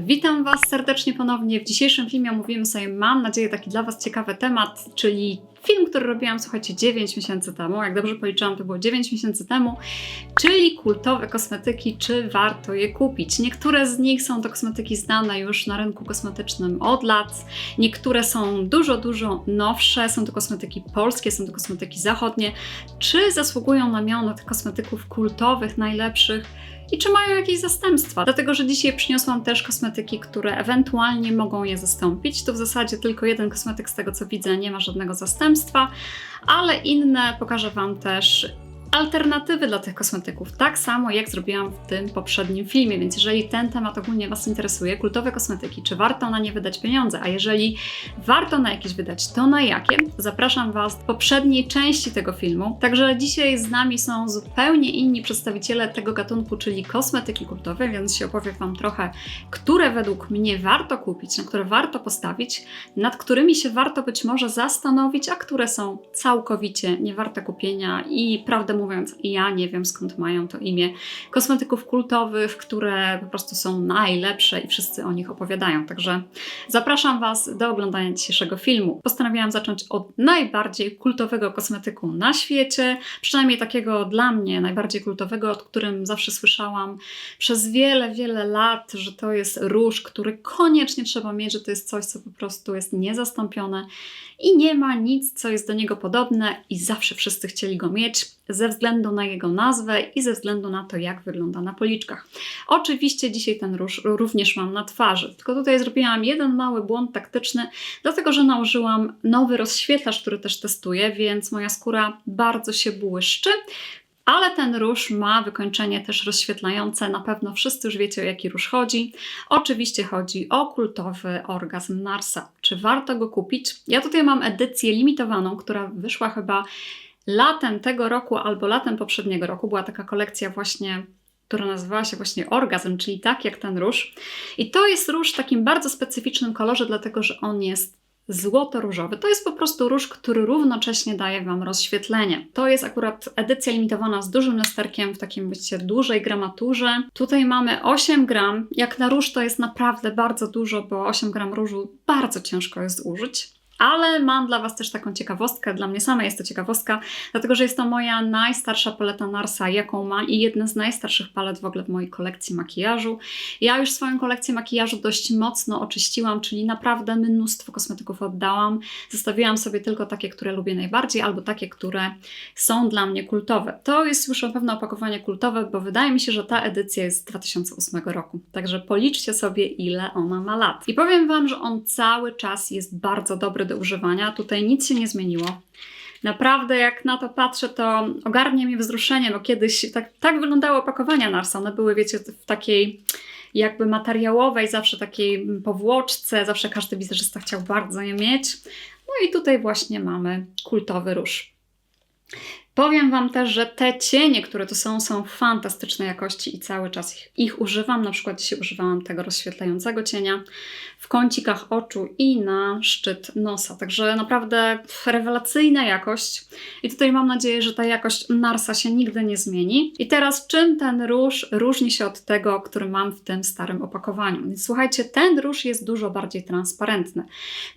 Witam Was serdecznie ponownie. W dzisiejszym filmie omówimy sobie, mam nadzieję, taki dla Was ciekawy temat, czyli film, który robiłam, słuchajcie, 9 miesięcy temu. Jak dobrze policzyłam, to było 9 miesięcy temu, czyli kultowe kosmetyki, czy warto je kupić. Niektóre z nich są to kosmetyki znane już na rynku kosmetycznym od lat, niektóre są dużo, dużo nowsze, są to kosmetyki polskie, są to kosmetyki zachodnie. Czy zasługują na miano tych kosmetyków kultowych, najlepszych? I czy mają jakieś zastępstwa. Dlatego, że dzisiaj przyniosłam też kosmetyki, które ewentualnie mogą je zastąpić. To w zasadzie tylko jeden kosmetyk z tego co widzę, nie ma żadnego zastępstwa, ale inne pokażę Wam też alternatywy dla tych kosmetyków, tak samo jak zrobiłam w tym poprzednim filmie. Więc jeżeli ten temat ogólnie Was interesuje, kultowe kosmetyki, czy warto na nie wydać pieniądze, a jeżeli warto na jakieś wydać, to na jakie? Zapraszam Was do poprzedniej części tego filmu. Także dzisiaj z nami są zupełnie inni przedstawiciele tego gatunku, czyli kosmetyki kultowe, więc się opowiem Wam trochę, które według mnie warto kupić, na które warto postawić, nad którymi się warto być może zastanowić, a które są całkowicie nie warte kupienia i prawdę mówiąc, ja nie wiem skąd mają to imię kosmetyków kultowych, które po prostu są najlepsze i wszyscy o nich opowiadają. Także zapraszam Was do oglądania dzisiejszego filmu. Postanowiłam zacząć od najbardziej kultowego kosmetyku na świecie, przynajmniej takiego dla mnie najbardziej kultowego, o którym zawsze słyszałam przez wiele, wiele lat, że to jest róż, który koniecznie trzeba mieć, że to jest coś, co po prostu jest niezastąpione i nie ma nic, co jest do niego podobne i zawsze wszyscy chcieli go mieć ze względu na jego nazwę i ze względu na to, jak wygląda na policzkach. Oczywiście dzisiaj ten róż również mam na twarzy, tylko tutaj zrobiłam jeden mały błąd taktyczny, dlatego że nałożyłam nowy rozświetlacz, który też testuję, więc moja skóra bardzo się błyszczy. Ale ten róż ma wykończenie też rozświetlające. Na pewno wszyscy już wiecie, o jaki róż chodzi. Oczywiście chodzi o kultowy orgazm Narsa. Czy warto go kupić? Ja tutaj mam edycję limitowaną, która wyszła chyba latem tego roku albo latem poprzedniego roku. Była taka kolekcja właśnie która nazywała się właśnie Orgazm, czyli tak jak ten róż. I to jest róż w takim bardzo specyficznym kolorze, dlatego że on jest złoto-różowy. To jest po prostu róż, który równocześnie daje Wam rozświetlenie. To jest akurat edycja limitowana z dużym lusterkiem w takim bycie dużej gramaturze. Tutaj mamy 8 gram. Jak na róż to jest naprawdę bardzo dużo, bo 8 gram różu bardzo ciężko jest użyć. Ale mam dla Was też taką ciekawostkę, dla mnie sama jest to ciekawostka, dlatego że jest to moja najstarsza paleta Narsa, jaką mam i jedna z najstarszych palet w ogóle w mojej kolekcji makijażu. Ja już swoją kolekcję makijażu dość mocno oczyściłam, czyli naprawdę mnóstwo kosmetyków oddałam. Zostawiłam sobie tylko takie, które lubię najbardziej, albo takie, które są dla mnie kultowe. To jest już na pewno opakowanie kultowe, bo wydaje mi się, że ta edycja jest z 2008 roku. Także policzcie sobie, ile ona ma lat. I powiem Wam, że on cały czas jest bardzo dobry do używania. Tutaj nic się nie zmieniło. Naprawdę, jak na to patrzę, to ogarnie mnie wzruszenie, bo kiedyś tak, tak wyglądały opakowania Narsa. One były, wiecie, w takiej jakby materiałowej, zawsze takiej powłoczce, zawsze każdy wizerzysta chciał bardzo je mieć. No i tutaj właśnie mamy kultowy róż. Powiem Wam też, że te cienie, które tu są, są fantastycznej jakości i cały czas ich, ich, używam. Na przykład dzisiaj używałam tego rozświetlającego cienia w kącikach oczu i na szczyt nosa. Także naprawdę rewelacyjna jakość. I tutaj mam nadzieję, że ta jakość Narsa się nigdy nie zmieni. I teraz czym ten róż różni się od tego, który mam w tym starym opakowaniu? Słuchajcie, ten róż jest dużo bardziej transparentny.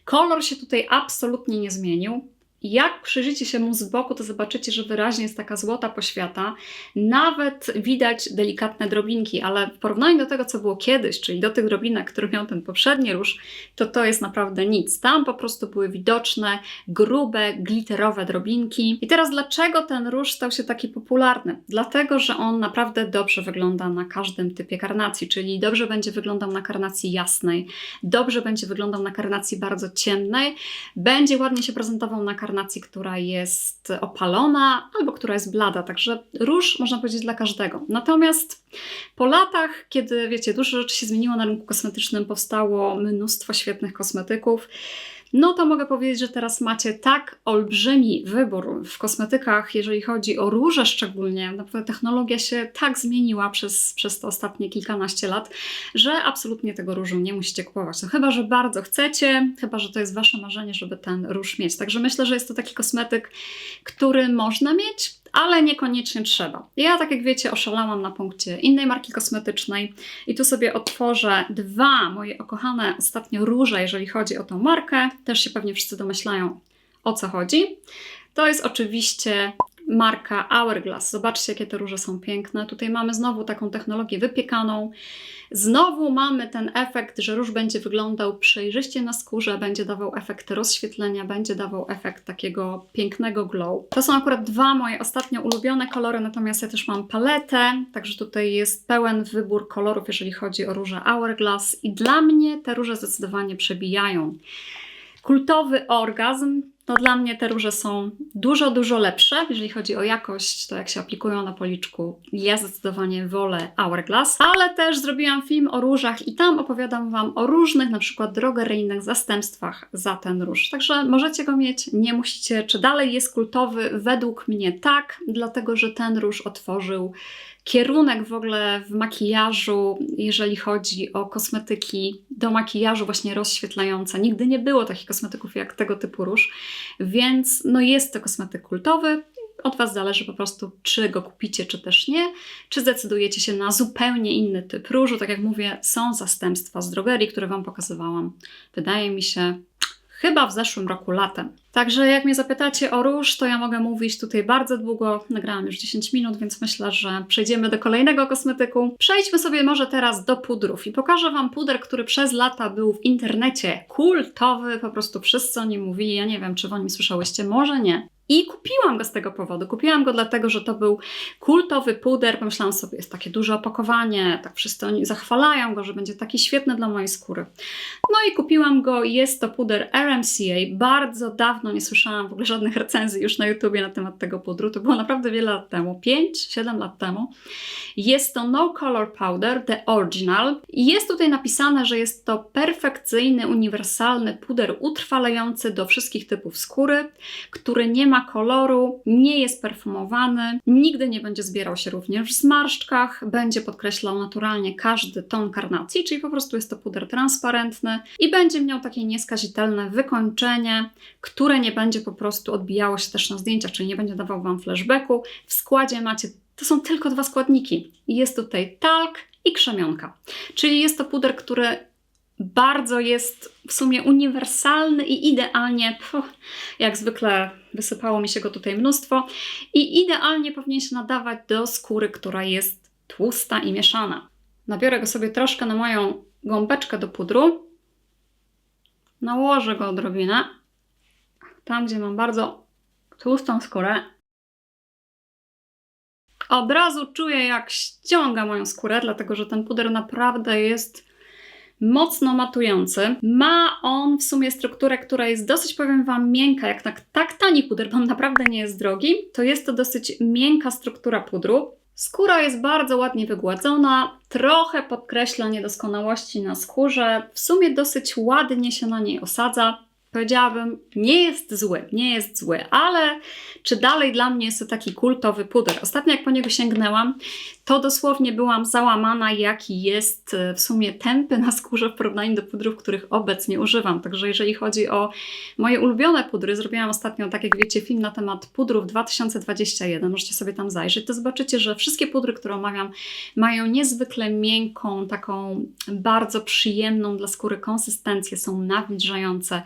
Kolor się tutaj absolutnie nie zmienił. Jak przyjrzycie się mu z boku, to zobaczycie, że wyraźnie jest taka złota poświata. Nawet widać delikatne drobinki, ale w porównaniu do tego, co było kiedyś, czyli do tych drobinek, które miał ten poprzedni róż, to to jest naprawdę nic. Tam po prostu były widoczne, grube, glitterowe drobinki. I teraz dlaczego ten róż stał się taki popularny? Dlatego, że on naprawdę dobrze wygląda na każdym typie karnacji, czyli dobrze będzie wyglądał na karnacji jasnej, dobrze będzie wyglądał na karnacji bardzo ciemnej, będzie ładnie się prezentował na karnacji karnacji, która jest opalona albo która jest blada. Także róż można powiedzieć dla każdego. Natomiast po latach, kiedy wiecie, dużo rzeczy się zmieniło na rynku kosmetycznym, powstało mnóstwo świetnych kosmetyków no to mogę powiedzieć, że teraz macie tak olbrzymi wybór w kosmetykach, jeżeli chodzi o róże szczególnie. Naprawdę technologia się tak zmieniła przez, przez te ostatnie kilkanaście lat, że absolutnie tego różu nie musicie kupować. No chyba, że bardzo chcecie, chyba, że to jest Wasze marzenie, żeby ten róż mieć. Także myślę, że jest to taki kosmetyk, który można mieć, ale niekoniecznie trzeba. Ja, tak jak wiecie, oszalałam na punkcie innej marki kosmetycznej i tu sobie otworzę dwa moje ukochane ostatnio róże, jeżeli chodzi o tą markę. Też się pewnie wszyscy domyślają, o co chodzi. To jest oczywiście marka Hourglass. Zobaczcie, jakie te róże są piękne. Tutaj mamy znowu taką technologię wypiekaną. Znowu mamy ten efekt, że róż będzie wyglądał przejrzyście na skórze, będzie dawał efekt rozświetlenia, będzie dawał efekt takiego pięknego glow. To są akurat dwa moje ostatnio ulubione kolory, natomiast ja też mam paletę, także tutaj jest pełen wybór kolorów, jeżeli chodzi o róże Hourglass i dla mnie te róże zdecydowanie przebijają. Kultowy orgazm no dla mnie te róże są dużo, dużo lepsze, jeżeli chodzi o jakość, to jak się aplikują na policzku. Ja zdecydowanie wolę Hourglass, ale też zrobiłam film o różach i tam opowiadam Wam o różnych, na przykład drogeryjnych zastępstwach za ten róż. Także możecie go mieć, nie musicie. Czy dalej jest kultowy? Według mnie tak, dlatego że ten róż otworzył kierunek w ogóle w makijażu, jeżeli chodzi o kosmetyki do makijażu właśnie rozświetlające. Nigdy nie było takich kosmetyków jak tego typu róż, więc no jest to kosmetyk kultowy. Od Was zależy po prostu, czy go kupicie, czy też nie, czy zdecydujecie się na zupełnie inny typ różu. Tak jak mówię, są zastępstwa z drogerii, które Wam pokazywałam. Wydaje mi się, chyba w zeszłym roku latem. Także jak mnie zapytacie o róż, to ja mogę mówić tutaj bardzo długo. Nagrałam już 10 minut, więc myślę, że przejdziemy do kolejnego kosmetyku. Przejdźmy sobie może teraz do pudrów i pokażę Wam puder, który przez lata był w internecie kultowy, po prostu wszyscy o nim mówili. Ja nie wiem, czy o nim słyszałyście, może nie. I kupiłam go z tego powodu. Kupiłam go dlatego, że to był kultowy puder. Pomyślałam sobie, jest takie duże opakowanie, tak wszyscy oni zachwalają go, że będzie taki świetny dla mojej skóry. No i kupiłam go. Jest to puder RMCA. Bardzo dawno nie słyszałam w ogóle żadnych recenzji już na YouTubie na temat tego pudru. To było naprawdę wiele lat temu, 5-7 lat temu. Jest to No Color Powder, The Original. I jest tutaj napisane, że jest to perfekcyjny, uniwersalny puder utrwalający do wszystkich typów skóry, który nie ma koloru, nie jest perfumowany, nigdy nie będzie zbierał się również w zmarszczkach, będzie podkreślał naturalnie każdy ton karnacji, czyli po prostu jest to puder transparentny i będzie miał takie nieskazitelne wykończenie, które nie będzie po prostu odbijało się też na zdjęciach, czyli nie będzie dawał Wam flashbacku. W składzie macie to są tylko dwa składniki. Jest tutaj talk i krzemionka. Czyli jest to puder, który bardzo jest w sumie uniwersalny i idealnie, jak zwykle wysypało mi się go tutaj mnóstwo, i idealnie powinien się nadawać do skóry, która jest tłusta i mieszana. Nabiorę go sobie troszkę na moją gąbeczkę do pudru. Nałożę go odrobinę. Tam, gdzie mam bardzo tłustą skórę. Od razu czuję, jak ściąga moją skórę, dlatego że ten puder naprawdę jest mocno matujący. Ma on w sumie strukturę, która jest dosyć, powiem Wam, miękka, jak tak, tak tani puder, bo on naprawdę nie jest drogi, to jest to dosyć miękka struktura pudru. Skóra jest bardzo ładnie wygładzona, trochę podkreśla niedoskonałości na skórze, w sumie dosyć ładnie się na niej osadza powiedziałabym, nie jest zły, nie jest zły, ale czy dalej dla mnie jest to taki kultowy puder? Ostatnio jak po niego sięgnęłam, to dosłownie byłam załamana, jaki jest e, w sumie tępy na skórze w porównaniu do pudrów, których obecnie używam. Także jeżeli chodzi o moje ulubione pudry, zrobiłam ostatnio, tak jak wiecie, film na temat pudrów 2021, możecie sobie tam zajrzeć, to zobaczycie, że wszystkie pudry, które omawiam, mają niezwykle miękką, taką bardzo przyjemną dla skóry konsystencję, są nawilżające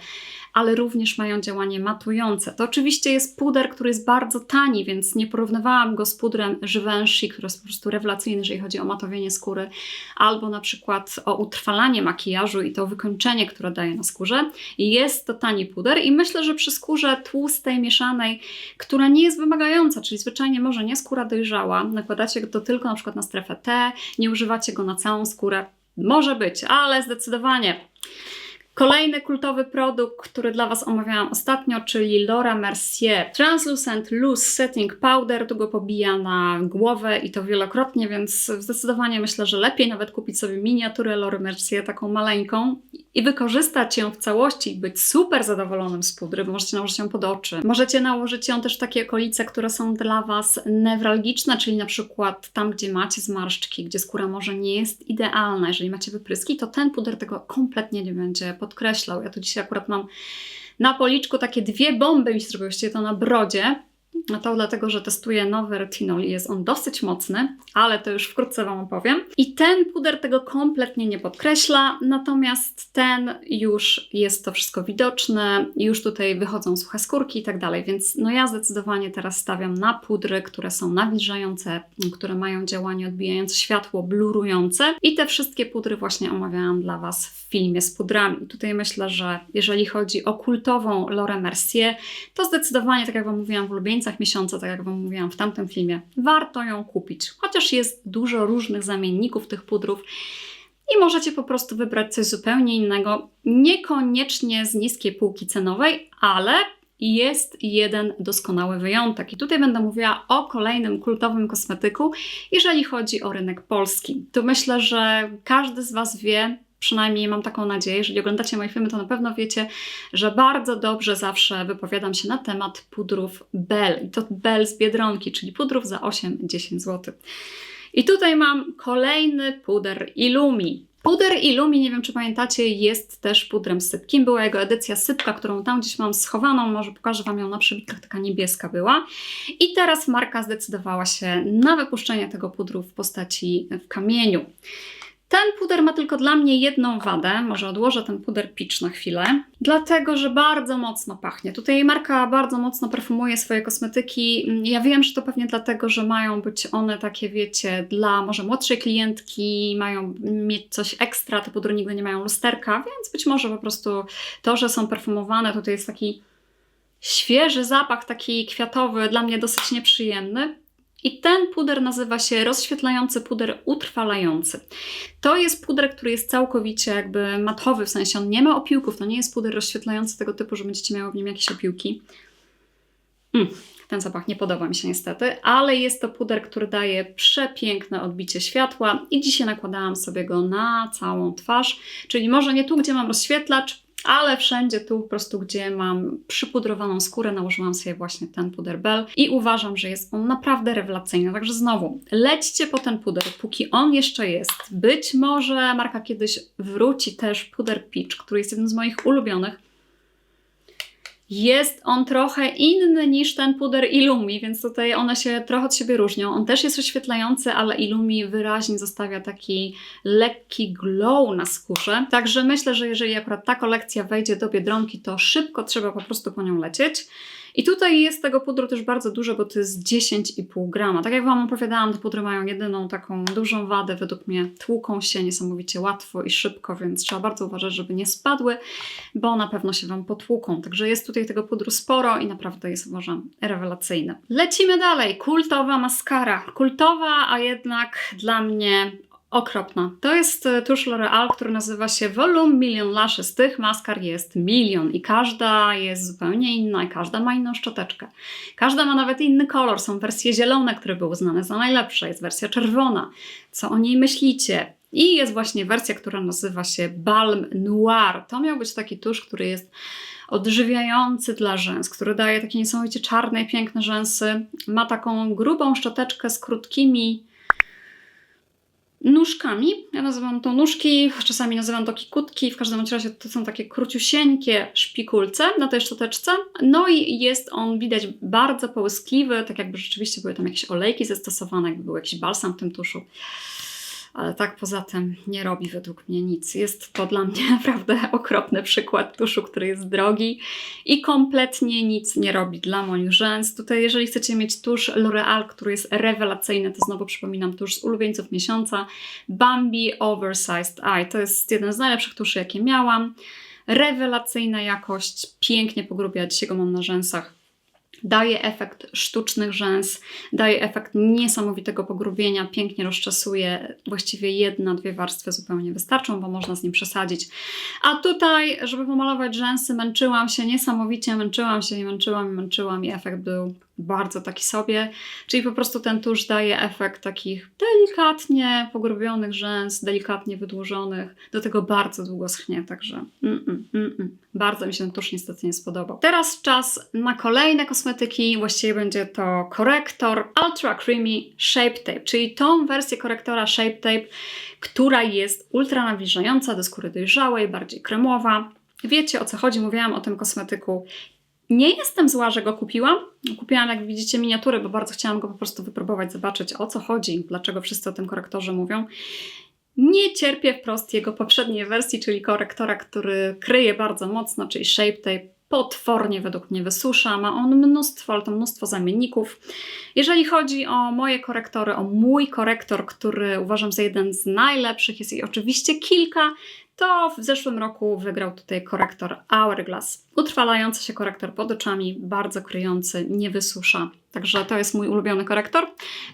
ale również mają działanie matujące. To oczywiście jest puder, który jest bardzo tani, więc nie porównywałam go z pudrem Givenchy, który jest po prostu rewelacyjny, jeżeli chodzi o matowienie skóry, albo na przykład o utrwalanie makijażu i to wykończenie, które daje na skórze. Jest to tani puder i myślę, że przy skórze tłustej, mieszanej, która nie jest wymagająca, czyli zwyczajnie może nie skóra dojrzała, nakładacie to tylko na przykład na strefę T, nie używacie go na całą skórę, może być, ale zdecydowanie Kolejny kultowy produkt, który dla Was omawiałam ostatnio, czyli Laura Mercier Translucent Loose Setting Powder. Tu go pobija na głowę i to wielokrotnie, więc zdecydowanie myślę, że lepiej nawet kupić sobie miniaturę Laura Mercier, taką maleńką i wykorzystać ją w całości być super zadowolonym z pudry, bo możecie nałożyć ją pod oczy. Możecie nałożyć ją też w takie okolice, które są dla Was newralgiczne, czyli na przykład tam, gdzie macie zmarszczki, gdzie skóra może nie jest idealna. Jeżeli macie wypryski, to ten puder tego kompletnie nie będzie podkreślał. Ja tu dzisiaj akurat mam na policzku takie dwie bomby mi się zrobiły, to na brodzie. No to dlatego, że testuję nowy retinol i jest on dosyć mocny, ale to już wkrótce Wam opowiem. I ten puder tego kompletnie nie podkreśla, natomiast ten już jest to wszystko widoczne, już tutaj wychodzą suche skórki i tak dalej, więc no ja zdecydowanie teraz stawiam na pudry, które są nawilżające, które mają działanie odbijające światło, blurujące i te wszystkie pudry właśnie omawiałam dla Was w filmie z pudrami. Tutaj myślę, że jeżeli chodzi o kultową Laurę Mercier, to zdecydowanie, tak jak Wam mówiłam w ulubieńcach miesiąca, tak jak Wam mówiłam w tamtym filmie, warto ją kupić. Chociaż jest dużo różnych zamienników tych pudrów i możecie po prostu wybrać coś zupełnie innego, niekoniecznie z niskiej półki cenowej, ale jest jeden doskonały wyjątek. I tutaj będę mówiła o kolejnym kultowym kosmetyku, jeżeli chodzi o rynek polski. Tu myślę, że każdy z Was wie, przynajmniej mam taką nadzieję, jeżeli oglądacie moje filmy, to na pewno wiecie, że bardzo dobrze zawsze wypowiadam się na temat pudrów Bell. I to Bell z Biedronki, czyli pudrów za 8-10 zł. I tutaj mam kolejny puder Illumi. Puder Illumi, nie wiem czy pamiętacie, jest też pudrem sypkim. Była jego edycja sypka, którą tam gdzieś mam schowaną, może pokażę Wam ją na przybitkach, taka niebieska była. I teraz marka zdecydowała się na wypuszczenie tego pudru w postaci w kamieniu. Ten puder ma tylko dla mnie jedną wadę. Może odłożę ten puder Peach na chwilę. Dlatego, że bardzo mocno pachnie. Tutaj marka bardzo mocno perfumuje swoje kosmetyki. Ja wiem, że to pewnie dlatego, że mają być one takie, wiecie, dla może młodszej klientki, mają mieć coś ekstra. Te pudry nigdy nie mają lusterka, więc być może po prostu to, że są perfumowane, tutaj jest taki świeży zapach, taki kwiatowy, dla mnie dosyć nieprzyjemny. I ten puder nazywa się rozświetlający puder utrwalający. To jest puder, który jest całkowicie jakby matowy, w sensie on nie ma opiłków, to nie jest puder rozświetlający tego typu, że będziecie miały w nim jakieś opiłki. Mm, ten zapach nie podoba mi się niestety, ale jest to puder, który daje przepiękne odbicie światła i dzisiaj nakładałam sobie go na całą twarz, czyli może nie tu, gdzie mam rozświetlacz, ale wszędzie tu po prostu, gdzie mam przypudrowaną skórę, nałożyłam sobie właśnie ten puder Bell i uważam, że jest on naprawdę rewelacyjny. Także znowu, lećcie po ten puder, póki on jeszcze jest. Być może marka kiedyś wróci też puder Peach, który jest jednym z moich ulubionych jest on trochę inny niż ten puder Illumi, więc tutaj one się trochę od siebie różnią. On też jest rozświetlający, ale Illumi wyraźnie zostawia taki lekki glow na skórze. Także myślę, że jeżeli akurat ta kolekcja wejdzie do Biedronki, to szybko trzeba po prostu po nią lecieć. I tutaj jest tego pudru też bardzo dużo, bo to jest 10,5 grama. Tak jak Wam opowiadałam, te pudry mają jedyną taką dużą wadę, według mnie tłuką się niesamowicie łatwo i szybko, więc trzeba bardzo uważać, żeby nie spadły, bo na pewno się Wam potłuką. Także jest tutaj tego pudru sporo i naprawdę jest, uważam, rewelacyjne. Lecimy dalej. Kultowa maskara. Kultowa, a jednak dla mnie okropna. To jest e, tusz L'Oreal, który nazywa się Volume Million Lashes. Tych maskar jest milion i każda jest zupełnie inna i każda ma inną szczoteczkę. Każda ma nawet inny kolor. Są wersje zielone, które były uznane za najlepsze, jest wersja czerwona. Co o niej myślicie? I jest właśnie wersja, która nazywa się Balm Noir. To miał być taki tusz, który jest odżywiający dla rzęs, który daje takie niesamowicie czarne i piękne rzęsy. Ma taką grubą szczoteczkę z krótkimi nóżkami. Ja nazywam to nóżki, czasami nazywam to kikutki, w każdym razie to są takie króciusieńkie szpikulce na tej szczoteczce. No i jest on, widać, bardzo połyskliwy, tak jakby rzeczywiście były tam jakieś olejki zastosowane, jakby był jakiś balsam w tym tuszu ale tak poza tym nie robi według mnie nic. Jest to dla mnie naprawdę okropny przykład tuszu, który jest drogi i kompletnie nic nie robi dla moich rzęs. Tutaj jeżeli chcecie mieć tusz L'Oreal, który jest rewelacyjny, to znowu przypominam tusz z ulubieńców miesiąca Bambi Oversized Eye. To jest jeden z najlepszych tuszy, jakie miałam. Rewelacyjna jakość, pięknie pogrubia, dzisiaj go mam na rzęsach daje efekt sztucznych rzęs, daje efekt niesamowitego pogrubienia, pięknie rozczesuje, właściwie jedna, dwie warstwy zupełnie wystarczą, bo można z nim przesadzić. A tutaj, żeby pomalować rzęsy, męczyłam się niesamowicie, męczyłam się i męczyłam i męczyłam i efekt był bardzo taki sobie, czyli po prostu ten tusz daje efekt takich delikatnie pogrubionych rzęs, delikatnie wydłużonych, do tego bardzo długo schnie, także mm, mm, mm, mm. bardzo mi się ten tusz niestety nie spodobał. Teraz czas na kolejne kosmetyki, właściwie będzie to korektor Ultra Creamy Shape Tape, czyli tą wersję korektora Shape Tape, która jest ultra nawilżająca do skóry dojrzałej, bardziej kremowa. Wiecie o co chodzi, mówiłam o tym kosmetyku Nie jestem zła, że go kupiłam. Kupiłam, jak widzicie, miniatury, bo bardzo chciałam go po prostu wypróbować, zobaczyć o co chodzi, dlaczego wszyscy o tym korektorze mówią. Nie cierpię wprost jego poprzedniej wersji, czyli korektora, który kryje bardzo mocno, czyli Shape Tape. Potwornie według mnie wysusza. Ma on mnóstwo, ale to mnóstwo zamienników. Jeżeli chodzi o moje korektory, o mój korektor, który uważam za jeden z najlepszych, jest ich oczywiście kilka, to w zeszłym roku wygrał tutaj korektor Hourglass. Utrwalający się korektor pod oczami, bardzo kryjący, nie wysusza. Także to jest mój ulubiony korektor.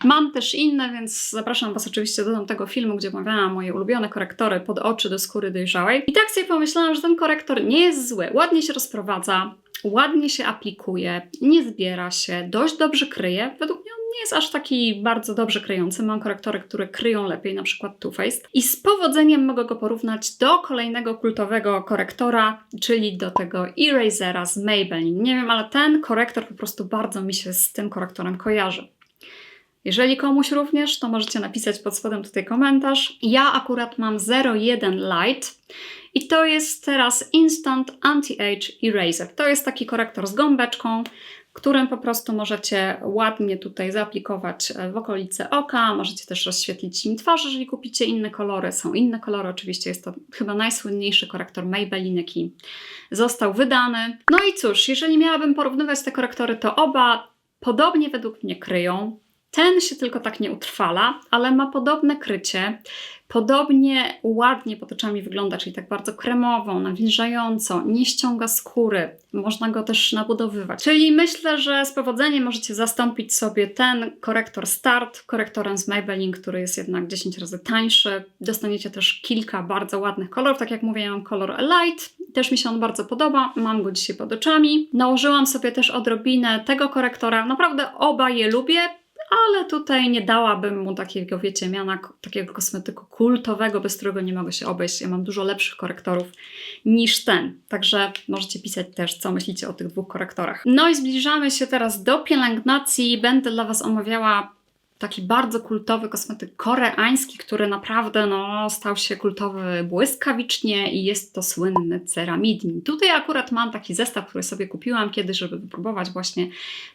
Mam też inne, więc zapraszam Was oczywiście do tamtego filmu, gdzie omawiałam moje ulubione korektory pod oczy do skóry dojrzałej. I tak sobie pomyślałam, że ten korektor nie jest zły. Ładnie się rozprowadza, ładnie się aplikuje, nie zbiera się, dość dobrze kryje. Według mnie nie jest aż taki bardzo dobrze kryjący. Mam korektory, które kryją lepiej, na przykład Too Faced. I z powodzeniem mogę go porównać do kolejnego kultowego korektora, czyli do tego Erasera z Maybelline. Nie wiem, ale ten korektor po prostu bardzo mi się z tym korektorem kojarzy. Jeżeli komuś również, to możecie napisać pod spodem tutaj komentarz. Ja akurat mam 01 Light i to jest teraz Instant Anti-Age Eraser. To jest taki korektor z gąbeczką, którym po prostu możecie ładnie tutaj zaaplikować e, w okolice oka. Możecie też rozświetlić im twarz, jeżeli kupicie inne kolory. Są inne kolory, oczywiście jest to chyba najsłynniejszy korektor Maybelline, jaki został wydany. No i cóż, jeżeli miałabym porównywać te korektory, to oba podobnie według mnie kryją. Ten się tylko tak nie utrwala, ale ma podobne krycie. Podobnie ładnie pod oczami wygląda, czyli tak bardzo kremowo, nawilżająco, nie ściąga skóry. Można go też nabudowywać. Czyli myślę, że z powodzeniem możecie zastąpić sobie ten korektor Start korektorem z Maybelline, który jest jednak 10 razy tańszy. Dostaniecie też kilka bardzo ładnych kolorów. Tak jak mówię, ja mam kolor Light. Też mi się on bardzo podoba. Mam go dzisiaj pod oczami. Nałożyłam sobie też odrobinę tego korektora. Naprawdę oba je lubię ale tutaj nie dałabym mu takiego, wiecie, miana takiego kosmetyku kultowego, bez którego nie mogę się obejść. Ja mam dużo lepszych korektorów niż ten. Także możecie pisać też, co myślicie o tych dwóch korektorach. No i zbliżamy się teraz do pielęgnacji. Będę dla Was omawiała taki bardzo kultowy kosmetyk koreański, który naprawdę no, stał się kultowy błyskawicznie i jest to słynny ceramidin. Tutaj akurat mam taki zestaw, który sobie kupiłam kiedyś, żeby wypróbować właśnie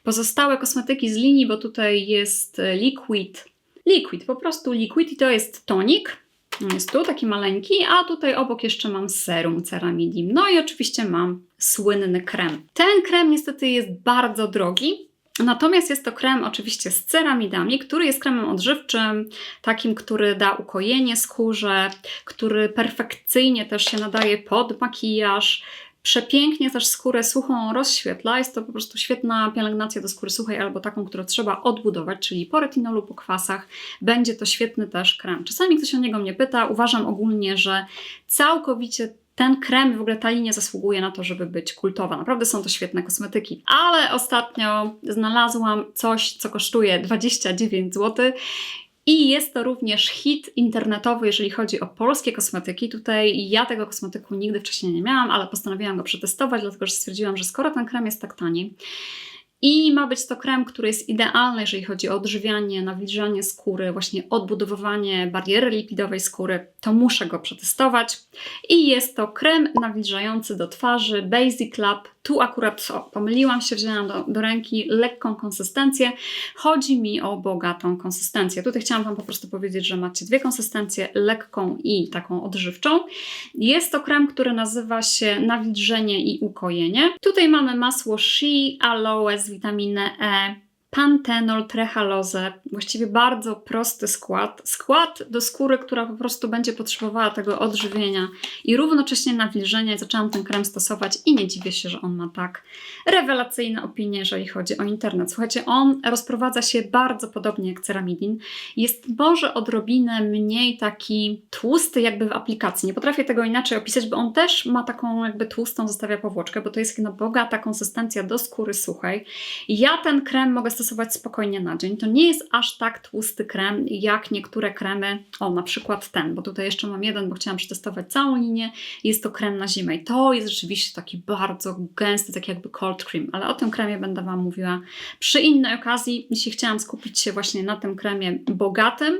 pozostałe kosmetyki z linii, bo tutaj jest liquid, liquid, po prostu liquid i to jest tonik. Jest tu taki maleńki, a tutaj obok jeszcze mam serum ceramidin. No i oczywiście mam słynny krem. Ten krem niestety jest bardzo drogi, Natomiast jest to krem oczywiście z ceramidami, który jest kremem odżywczym, takim, który da ukojenie skórze, który perfekcyjnie też się nadaje pod makijaż, przepięknie też skórę suchą rozświetla. Jest to po prostu świetna pielęgnacja do skóry suchej albo taką, którą trzeba odbudować, czyli po retinolu, po kwasach. Będzie to świetny też krem. Czasami ktoś o niego mnie pyta. Uważam ogólnie, że całkowicie ten krem, w ogóle ta linia zasługuje na to, żeby być kultowa. Naprawdę są to świetne kosmetyki. Ale ostatnio znalazłam coś, co kosztuje 29 zł. I jest to również hit internetowy, jeżeli chodzi o polskie kosmetyki. Tutaj ja tego kosmetyku nigdy wcześniej nie miałam, ale postanowiłam go przetestować, dlatego że stwierdziłam, że skoro ten krem jest tak tani, i ma być to krem, który jest idealny, jeżeli chodzi o odżywianie, nawilżanie skóry, właśnie odbudowywanie bariery lipidowej skóry, to muszę go przetestować. I jest to krem nawilżający do twarzy Basic Lab tu akurat o, pomyliłam się, wzięłam do, do ręki lekką konsystencję. Chodzi mi o bogatą konsystencję. Tutaj chciałam Wam po prostu powiedzieć, że macie dwie konsystencje, lekką i taką odżywczą. Jest to krem, który nazywa się nawilżenie i ukojenie. Tutaj mamy masło Shea, aloe z witaminę E, pantenol, trehalozę, właściwie bardzo prosty skład. Skład do skóry, która po prostu będzie potrzebowała tego odżywienia i równocześnie nawilżenia. I zaczęłam ten krem stosować i nie dziwię się, że on ma tak rewelacyjne opinie, jeżeli chodzi o internet. Słuchajcie, on rozprowadza się bardzo podobnie jak ceramidin. Jest może odrobinę mniej taki tłusty jakby w aplikacji. Nie potrafię tego inaczej opisać, bo on też ma taką jakby tłustą, zostawia powłoczkę, bo to jest jedna bogata konsystencja do skóry suchej. Ja ten krem mogę stosować stosować spokojnie na dzień. To nie jest aż tak tłusty krem, jak niektóre kremy, o na przykład ten, bo tutaj jeszcze mam jeden, bo chciałam przetestować całą linię. Jest to krem na zimę i to jest rzeczywiście taki bardzo gęsty, tak jakby cold cream, ale o tym kremie będę Wam mówiła przy innej okazji. Dzisiaj chciałam skupić się właśnie na tym kremie bogatym,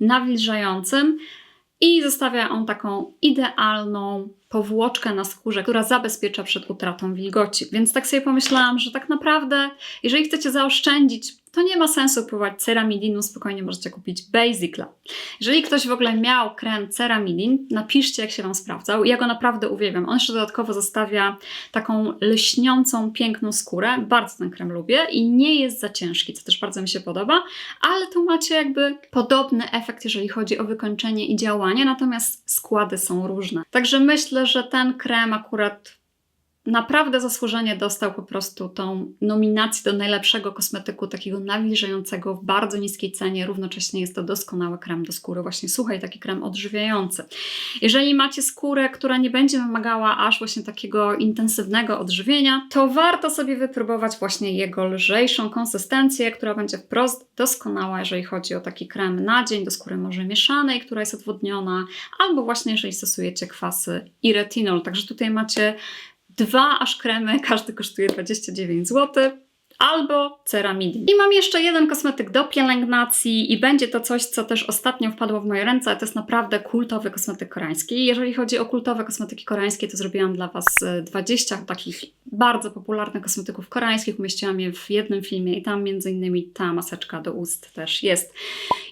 nawilżającym, i zostawia on taką idealną powłoczkę na skórze, która zabezpiecza przed utratą wilgoci. Więc tak sobie pomyślałam, że tak naprawdę, jeżeli chcecie zaoszczędzić, to nie ma sensu kupować ceramidinu, spokojnie możecie kupić Basicla. Jeżeli ktoś w ogóle miał krem ceramidin, napiszcie jak się Wam sprawdzał. Ja go naprawdę uwielbiam. On jeszcze dodatkowo zostawia taką lśniącą, piękną skórę. Bardzo ten krem lubię i nie jest za ciężki, co też bardzo mi się podoba, ale tu macie jakby podobny efekt, jeżeli chodzi o wykończenie i działanie, natomiast składy są różne. Także myślę, że ten krem akurat naprawdę zasłużenie dostał po prostu tą nominację do najlepszego kosmetyku, takiego nawilżającego w bardzo niskiej cenie. Równocześnie jest to doskonały krem do skóry, właśnie suchej, taki krem odżywiający. Jeżeli macie skórę, która nie będzie wymagała aż właśnie takiego intensywnego odżywienia, to warto sobie wypróbować właśnie jego lżejszą konsystencję, która będzie wprost doskonała, jeżeli chodzi o taki krem na dzień do skóry może mieszanej, która jest odwodniona, albo właśnie jeżeli stosujecie kwasy i retinol. Także tutaj macie dwa aż kremy, każdy kosztuje 29 zł. Albo ceramidin. I mam jeszcze jeden kosmetyk do pielęgnacji i będzie to coś, co też ostatnio wpadło w moje ręce. To jest naprawdę kultowy kosmetyk koreański. Jeżeli chodzi o kultowe kosmetyki koreańskie, to zrobiłam dla Was e, 20 takich bardzo popularnych kosmetyków koreańskich. Umieściłam je w jednym filmie i tam między innymi ta maseczka do ust też jest.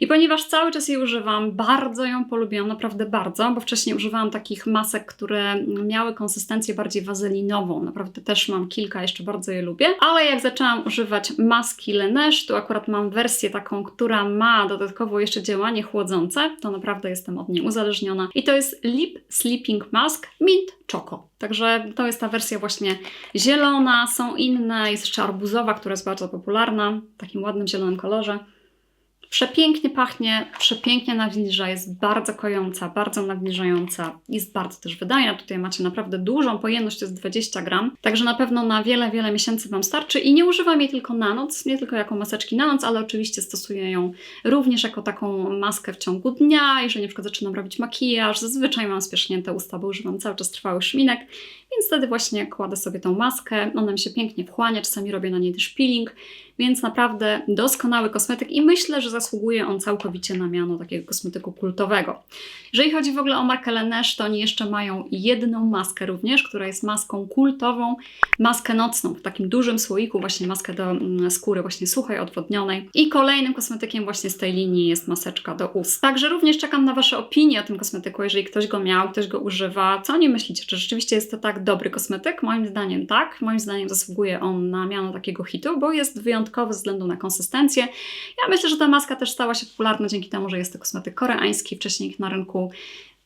I ponieważ cały czas jej używam, bardzo ją polubiłam, naprawdę bardzo, bo wcześniej używałam takich masek, które miały konsystencję bardziej wazelinową. Naprawdę też mam kilka, jeszcze bardzo je lubię. Ale jak zaczęłam używać maski Laneige, tu akurat mam wersję taką, która ma dodatkowo jeszcze działanie chłodzące, to naprawdę jestem od niej uzależniona. I to jest Lip Sleeping Mask Mint Choco. Także to jest ta wersja właśnie zielona, są inne, jest jeszcze arbuzowa, która jest bardzo popularna, w takim ładnym zielonym kolorze. Przepięknie pachnie, przepięknie nawilża, jest bardzo kojąca, bardzo nawilżająca, jest bardzo też wydajna. Tutaj macie naprawdę dużą pojemność, to jest 20 gram, także na pewno na wiele, wiele miesięcy Wam starczy. I nie używam jej tylko na noc, nie tylko jako maseczki na noc, ale oczywiście stosuję ją również jako taką maskę w ciągu dnia, jeżeli na przykład zaczynam robić makijaż, zazwyczaj mam spiesznięte usta, bo używam cały czas trwałych szminek, więc wtedy właśnie kładę sobie tą maskę, ona mi się pięknie wchłania, czasami robię na niej też peeling, więc naprawdę doskonały kosmetyk i myślę, że zasługuje on całkowicie na miano takiego kosmetyku kultowego. Jeżeli chodzi w ogóle o markę Laneige, to oni jeszcze mają jedną maskę również, która jest maską kultową, maskę nocną w takim dużym słoiku, właśnie maskę do mm, skóry właśnie suchej, odwodnionej. I kolejnym kosmetykiem właśnie z tej linii jest maseczka do ust. Także również czekam na Wasze opinie o tym kosmetyku, jeżeli ktoś go miał, ktoś go używa. Co nie myślicie? Czy rzeczywiście jest to tak dobry kosmetyk? Moim zdaniem tak. Moim zdaniem zasługuje on na miano takiego hitu, bo jest wyjątkowy ze względu na konsystencję. Ja myślę, że ta maska też stała się popularna dzięki temu, że jest to kosmetyk koreański. Wcześniej ich na rynku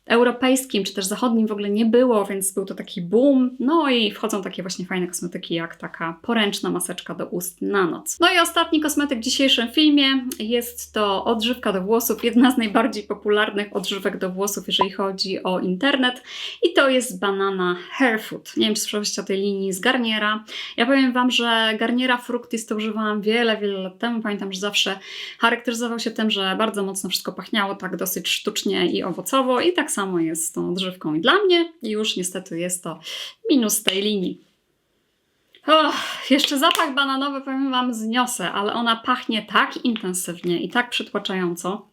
europejskim czy też zachodnim w ogóle nie było, więc był to taki boom. No i wchodzą takie właśnie fajne kosmetyki jak taka poręczna maseczka do ust na noc. No i ostatni kosmetyk w dzisiejszym filmie jest to odżywka do włosów, jedna z najbardziej popularnych odżywek do włosów, jeżeli chodzi o internet i to jest Banana Hair Food. Nie wiem, czy słyszeliście o tej linii z Garniera. Ja powiem Wam, że Garniera Fructis to używałam wiele, wiele lat temu. Pamiętam, że zawsze charakteryzował się tym, że bardzo mocno wszystko pachniało tak dosyć sztucznie i owocowo i tak samo jest z tą odżywką i dla mnie. Już niestety jest to minus tej linii. Och, jeszcze zapach bananowy, powiem Wam, zniosę, ale ona pachnie tak intensywnie i tak przytłaczająco.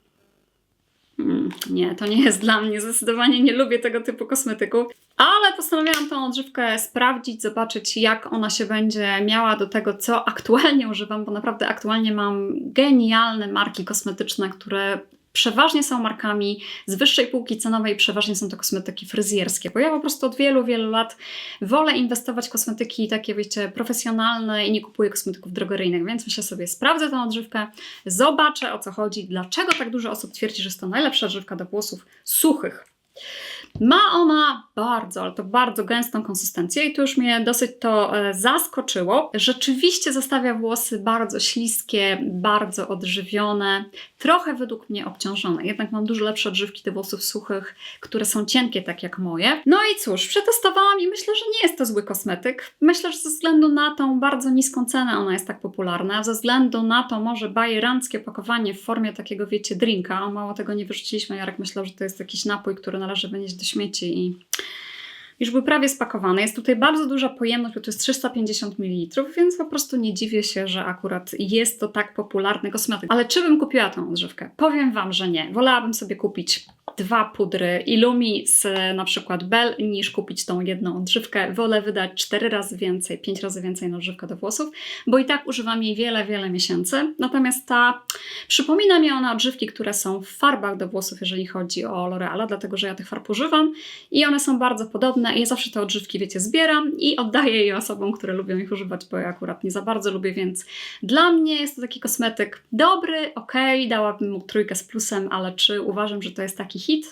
Mm, nie, to nie jest dla mnie. Zdecydowanie nie lubię tego typu kosmetyków. Ale postanowiłam tą odżywkę sprawdzić, zobaczyć, jak ona się będzie miała do tego, co aktualnie używam, bo naprawdę aktualnie mam genialne marki kosmetyczne, które przeważnie są markami z wyższej półki cenowej, przeważnie są to kosmetyki fryzjerskie, bo ja po prostu od wielu, wielu lat wolę inwestować w kosmetyki takie, wiecie, profesjonalne i nie kupuję kosmetyków drogeryjnych, więc myślę sobie, sprawdzę tę odżywkę, zobaczę o co chodzi, dlaczego tak dużo osób twierdzi, że jest to najlepsza odżywka do włosów suchych. Ma ona bardzo, ale to bardzo gęstą konsystencję i tu już mnie dosyć to e, zaskoczyło. Rzeczywiście zostawia włosy bardzo śliskie, bardzo odżywione, trochę według mnie obciążone. Jednak mam dużo lepsze odżywki do włosów suchych, które są cienkie, tak jak moje. No i cóż, przetestowałam i myślę, że nie jest to zły kosmetyk. Myślę, że ze względu na tą bardzo niską cenę ona jest tak popularna, ze względu na to może bajeranckie opakowanie w formie takiego, wiecie, drinka. Mało tego nie wyrzuciliśmy. Jarek myślał, że to jest jakiś napój, który należy wynieść do śmieci i już był prawie spakowany. Jest tutaj bardzo duża pojemność, bo to jest 350 ml, więc po prostu nie dziwię się, że akurat jest to tak popularny kosmetyk. Ale czy bym kupiła tą odżywkę? Powiem Wam, że nie. Wolałabym sobie kupić dwa pudry Illumi z na przykład Bell niż kupić tą jedną odżywkę. Wolę wydać cztery razy więcej, pięć razy więcej na odżywkę do włosów, bo i tak używam jej wiele, wiele miesięcy. Natomiast ta przypomina mi ona odżywki, które są w farbach do włosów, jeżeli chodzi o L'Oreala, dlatego że ja tych farb używam i one są bardzo podobne ja zawsze te odżywki, wiecie, zbieram i oddaję je osobom, które lubią ich używać, bo ja akurat nie za bardzo lubię, więc dla mnie jest to taki kosmetyk dobry, okej, dałabym mu trójkę z plusem, ale czy uważam, że to jest taki hit?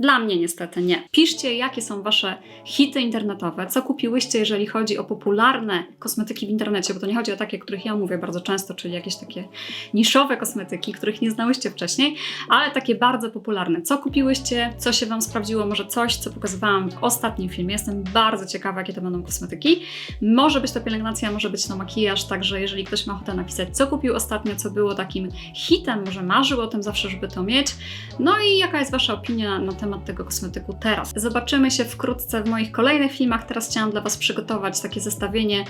Dla mnie niestety nie. Piszcie, jakie są Wasze hity internetowe, co kupiłyście, jeżeli chodzi o popularne kosmetyki w internecie, bo to nie chodzi o takie, o których ja mówię bardzo często, czyli jakieś takie niszowe kosmetyki, których nie znałyście wcześniej, ale takie bardzo popularne. Co kupiłyście, co się Wam sprawdziło, może coś, co pokazywałam w ostatnim filmie. Jestem bardzo ciekawa, jakie to będą kosmetyki. Może być to pielęgnacja, może być to makijaż, także jeżeli ktoś ma ochotę napisać, co kupił ostatnio, co było takim hitem, może marzył o tym zawsze, żeby to mieć. No i jaka jest Wasza opinia na temat tego kosmetyku teraz. Zobaczymy się wkrótce w moich kolejnych filmach. Teraz chciałam dla Was przygotować takie zestawienie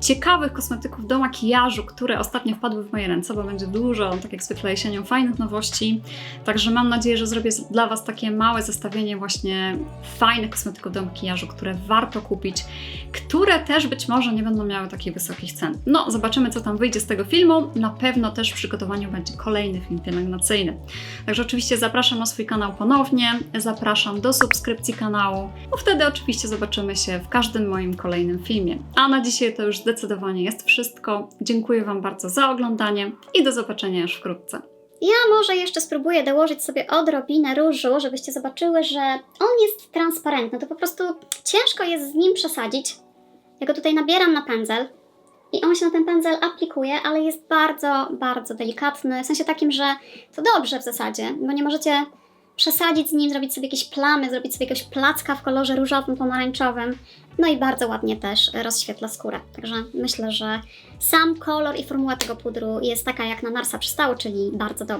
ciekawych kosmetyków do makijażu, które ostatnio wpadły w moje ręce, bo będzie dużo, tak jak zwykle jesienią, fajnych nowości. Także mam nadzieję, że zrobię dla Was takie małe zestawienie właśnie fajnych kosmetyków do makijażu, które warto kupić, które też być może nie będą miały takich wysokich cen. No, zobaczymy, co tam wyjdzie z tego filmu. Na pewno też w przygotowaniu będzie kolejny film pielęgnacyjny. Także oczywiście zapraszam na swój kanał ponownie, zapraszam do subskrypcji kanału, bo wtedy oczywiście zobaczymy się w każdym moim kolejnym filmie. A na dzisiaj to już zdecydowanie jest wszystko. Dziękuję Wam bardzo za oglądanie i do zobaczenia już wkrótce. Ja może jeszcze spróbuję dołożyć sobie odrobinę różu, żebyście zobaczyły, że on jest transparentny. To po prostu ciężko jest z nim przesadzić. Ja go tutaj nabieram na pędzel i on się na ten pędzel aplikuje, ale jest bardzo, bardzo delikatny. W sensie takim, że to dobrze w zasadzie, bo nie możecie przesadzić z nim, zrobić sobie jakieś plamy, zrobić sobie jakiegoś placka w kolorze różowym, pomarańczowym. No i bardzo ładnie też rozświetla skórę. Także myślę, że sam kolor i formuła tego pudru jest taka, jak na Narsa przystało, czyli bardzo dobra.